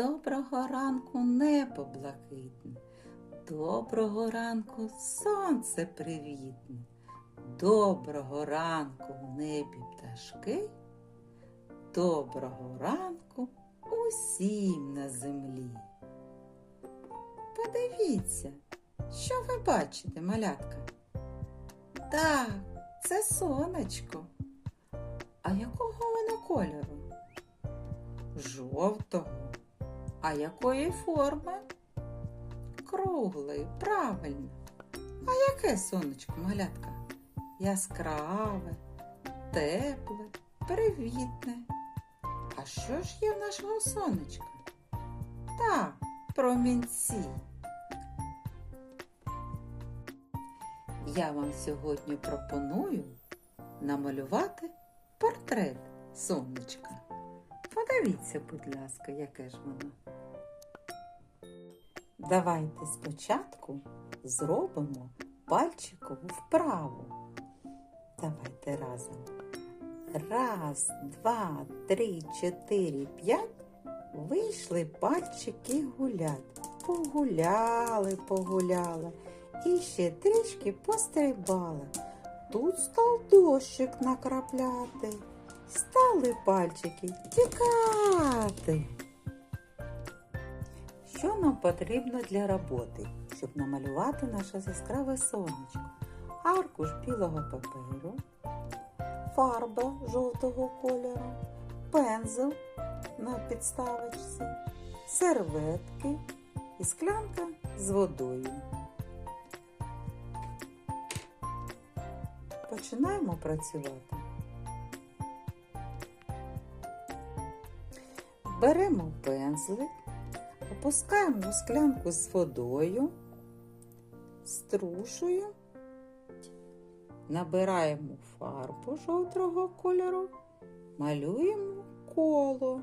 Доброго ранку небо блакитне, доброго ранку сонце привітне, доброго ранку в небі пташки, доброго ранку усім на землі. Подивіться, що ви бачите, малятка? Так, це сонечко. А якого воно кольору? Жовтого. А якої форми? Круглої, правильно. А яке сонечко, малятка? Яскраве, тепле, привітне. А що ж є в нашого сонечка? Так, промінці. Я вам сьогодні пропоную намалювати портрет сонечка. Подивіться, будь ласка, яке ж воно. Давайте спочатку зробимо пальчикову вправу. Давайте разом. Раз, два, три, чотири, п'ять. Вийшли пальчики гулять. Погуляли, погуляли. І ще трішки пострибали. Тут став дощик накрапляти. Стали пальчики тікати. Що нам потрібно для роботи, щоб намалювати наше яскраве сонечко? Аркуш білого паперу, фарба жовтого кольору, пензел на підставочці, серветки і склянка з водою. Починаємо працювати. Беремо пензлик, опускаємо склянку з водою, струшуємо, набираємо фарбу жовтого кольору, малюємо коло.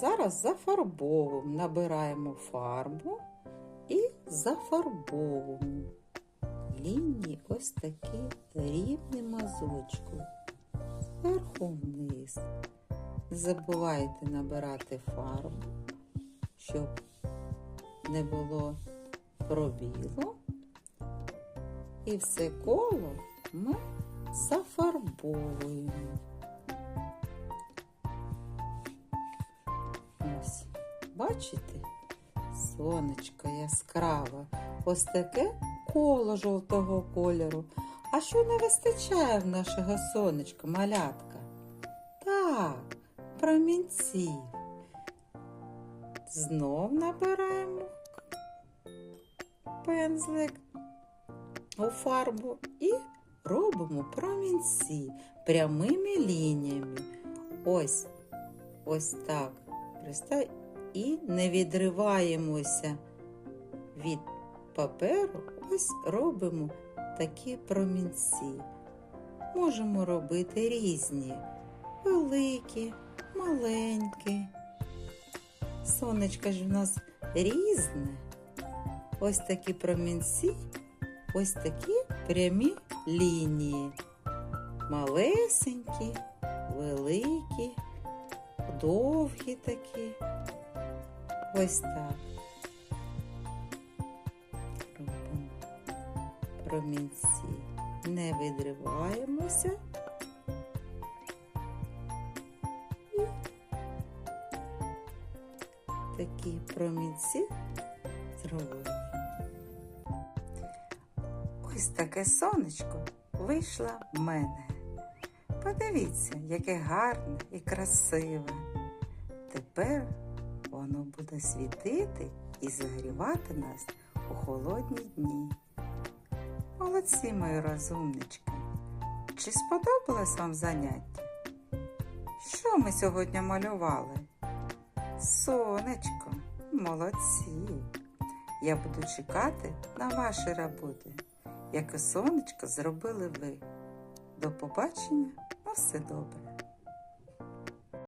Зараз зафарбовуємо, набираємо фарбу і зафарбовуємо. Лінії ось такі рівним мазочком. Зверху вниз. Не забувайте набирати фарбу, щоб не було пробілу. І все коло ми зафарбовуємо. Бачите? Сонечко яскраве. Ось таке коло жовтого кольору. А що не вистачає в нашого сонечка, малятка? Так, промінців. Знов набираємо пензлик у фарбу і робимо промінці прямими лініями. Ось, ось так. І не відриваємося від паперу. Ось робимо такі промінці. Можемо робити різні, великі, маленькі. Сонечко ж в нас різне. Ось такі промінці, ось такі прямі лінії. Малесенькі, великі довгі такі. Ось так. Робимо промінці. Не відриваємося. І такі промінці зробили. Ось таке сонечко вийшло в мене. Подивіться, яке гарне і красиве. Тепер воно буде світити і загрівати нас у холодні дні. Молодці, мої розумнички. Чи сподобалось вам заняття? Що ми сьогодні малювали? Сонечко, молодці. Я буду чекати на ваші роботи, яке сонечко зробили ви. До побачення, на все добре.